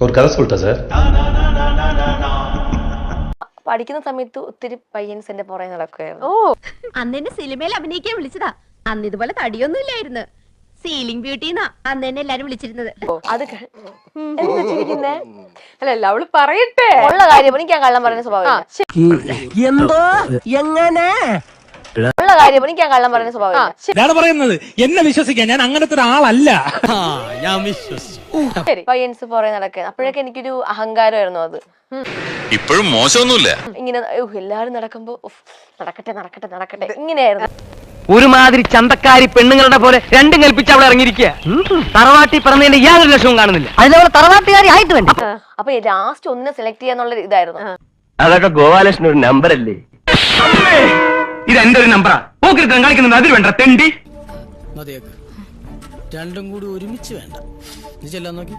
ஒரு கதை சொல்லிட்டேன் சார் പഠിക്കുന്ന സമയത്ത് ഒത്തിരി പയ്യൻസ് എന്റെ പുറകെ നടക്കുമായിരുന്നു ഓ അന്ന് എന്നെ സിനിമയിൽ അഭിനയിക്കാൻ വിളിച്ചതാ അന്ന് ഇതുപോലെ തടിയൊന്നും ഇല്ലായിരുന്നു സീലിംഗ് ബ്യൂട്ടി എന്നാ അന്ന് എന്നെ എല്ലാരും വിളിച്ചിരുന്നത് അത് ക- എന്താ ചിരിക്കുന്നെ? അല്ലല്ല അവള് പറയട്ടെ ഉള്ള കാര്യം എനിക്ക് ഞാൻ കള്ളം പറയുന്ന സ്വഭാവം എന്തോ എങ്ങനെ ഉള്ള കാര്യം എനിക്ക് ഞാൻ കള്ളം പറയുന്ന സ്വഭാവം ഞാൻ പറയുന്നത്. എന്നെ വിശ്വസിക്കാൻ ഞാൻ അങ്ങനത്തെ ഒരാളല്ല. ശരി. പയ്യൻസ് പുറകെ നടക്കുക അപ്പോഴൊക്കെ എനിക്കൊരു അഹങ്കാരമായിരുന്നു അത്. ഇപ്പോഴും മോശമൊന്നുമില്ല. ഇങ്ങനെ എല്ലാരും എല്ലാവരും നടക്കുമ്പോ ഉഫ്, നടക്കട്ടെ നടക്കട്ടെ നടക്കട്ടെ. ഇങ്ങനെയായിരുന്നു. ഒരുമാതിരി ചന്തക്കാരി പെണ്ണുങ്ങളുടെ പോലെ രണ്ടും കൽപ്പിച്ച് അവിടെ ഇറങ്ങിയിരിക്കുക. തറവാട്ടി പറഞ്ഞതിന്റെ യാതൊരു ലക്ഷവും കാണുന്നില്ല. അതിനവളെ തറവാട്ടുകാരി ആയിട്ട് വേണ്ട? അപ്പൊ ലാസ്റ്റ് ഒന്നിനെ സെലക്ട് ചെയ്യാന്നുള്ള ഇതായിരുന്നു. അതൊക്കെ ഗോപാലകൃഷ്ണൻ ഒരു നമ്പർ അല്ലേ? ഇത് എന്റെ ഒരു നമ്പറാ പോക്കിരുത്തം കളിക്കുന്നത് അതിൽ വേണ്ട തെണ്ടി. മതിയാക്ക് രണ്ടും കൂടി ഒരുമിച്ച് വേണ്ട. നീ ചെല്ലാൻ നോക്കി.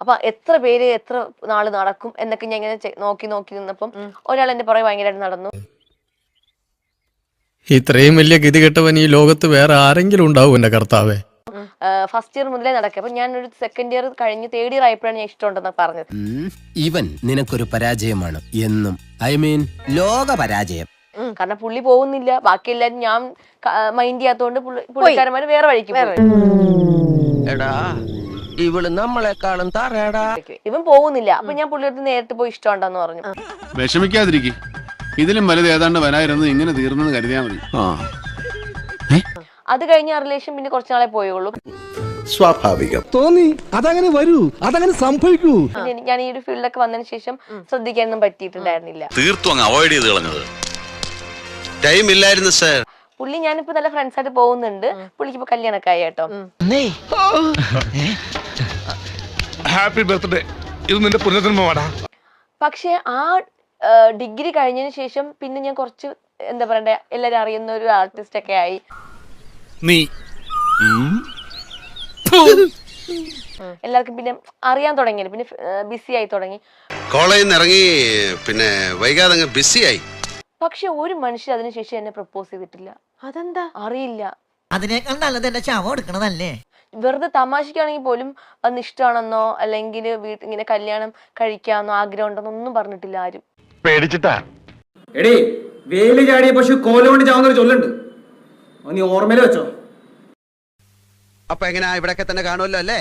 അപ്പൊ എത്ര പേര് എത്ര നാൾ നടക്കും എന്നൊക്കെ ഞാൻ ഇങ്ങനെ ചെ- നോക്കി നോക്കി നിന്നപ്പം ഒരാൾ എന്റെ പുറകെ ഭയങ്കരമായിട്ട് നടന്നു. ഇത്രയും വലിയ ഗതികെട്ടവൻ ഈ ലോകത്ത് വേറെ ആരെങ്കിലും ഉണ്ടാവും എന്റെ കർത്താവേ. ഫസ്റ്റ് ഇയർ മുതലേ നടക്കുക. അപ്പൊ ഞാൻ ഒരു സെക്കൻഡ് ഇയർ കഴിഞ്ഞ് തേർഡ് ഇയർ ആയപ്പോഴാണ് ഞാൻ ഇഷ്ടമുണ്ടെന്ന് പറഞ്ഞത്. ഇവൻ നിനക്കൊരു പരാജയമാണ്. എന്നും ഐ മീൻ ലോക പരാജയം. കാരണം പുള്ളി പോകുന്നില്ല. ബാക്കി എല്ലാരും ഞാൻ മൈൻഡ് ചെയ്യാത്തോണ്ട് പുള്ളി- പുള്ളിക്കാരന്മാര് വേറെ വഴിക്ക് പോയി. എടാ ഇവൾ നമ്മളെക്കാളും തറയടാ ഇവൻ പോകുന്നില്ല. അപ്പൊ ഞാൻ പുള്ളിയുടെ നേരിട്ട് പോയി ഇഷ്ടമുണ്ടെന്ന് പറഞ്ഞു. വിഷമിക്കാതിരിക്കും. ഇതിലും വലുത് ഏതാണ്ട് വരായിരുന്നു ഇങ്ങനെ തീർന്നെന്ന് കരുതിയാ മതി. ആ. അത് കഴിഞ്ഞ റിലേഷൻ പിന്നെ കുറച്ചു നാളെ പോയുള്ളൂ. സ്വാഭാവികം. തോന്നി. അതങ്ങനെ വരൂ. അതങ്ങനെ സംഭവിക്കൂ. ഞാൻ ഈ ഒരു ഫീൽഡൊക്കെ വന്നതിന് ശേഷം ശ്രദ്ധിക്കാനൊന്നും പറ്റിയിട്ടുണ്ടായിരുന്നില്ല. തീർത്തും അങ്ങ് അവോയ്ഡ് ചെയ്ത് കളഞ്ഞത്. ടൈം ഇല്ലായിരുന്നു സർ പുള്ളി ഞാനിപ്പോ നല്ല ഫ്രണ്ട്സ് ആയിട്ട് പോകുന്നുണ്ട്. പുള്ളിക്ക് ഇപ്പൊ കല്യാണൊക്കെ ആയി കേട്ടോ. ഹാപ്പി ബർത്ത്ഡേ ഇത് നിന്റെ പുനർജന്മമാടാ പക്ഷെ ആ ഡിഗ്രി കഴിഞ്ഞതിന് ശേഷം പിന്നെ ഞാൻ കുറച്ച് എന്താ പറയണ്ടേ എല്ലാരും അറിയുന്ന ഒരു ആർട്ടിസ്റ്റ് ഒക്കെ ആയി. നീ. എല്ലാവർക്കും പിന്നെ അറിയാൻ തുടങ്ങി പിന്നെ ബിസി ആയി തുടങ്ങി. കോളേജിൽ നിന്ന് ഇറങ്ങി പിന്നെ വൈകാതെ ബിസി ബിസിയായി പക്ഷെ ഒരു മനുഷ്യൻ അതിനുശേഷം എന്നെ പ്രപ്പോസ് ചെയ്തിട്ടില്ല. അതെന്താ? അറിയില്ല. അതിനേക്കാൾ നല്ലത് എന്റെ ചാവ എടുക്കണതല്ലേ? വെറുതെ തമാശക്കാണെങ്കിൽ പോലും അന്ന് ഇഷ്ടമാണെന്നോ അല്ലെങ്കിൽ വീട്ടിൽ ഇങ്ങനെ കല്യാണം കഴിക്കാമെന്നോ ആഗ്രഹം ഉണ്ടെന്നോ ഒന്നും പറഞ്ഞിട്ടില്ല ആരും. പേടിച്ചിട്ടാ? എടേ വേലി ചാടിയ പശു കോലോണ്ട് ചാവുന്നൊരു ചൊല്ലുണ്ട്. അത് നീ ഓർമ്മയിൽ വെച്ചോ? അപ്പൊ എങ്ങനെയാ ഇവിടൊക്കെ തന്നെ കാണുമല്ലോ അല്ലേ?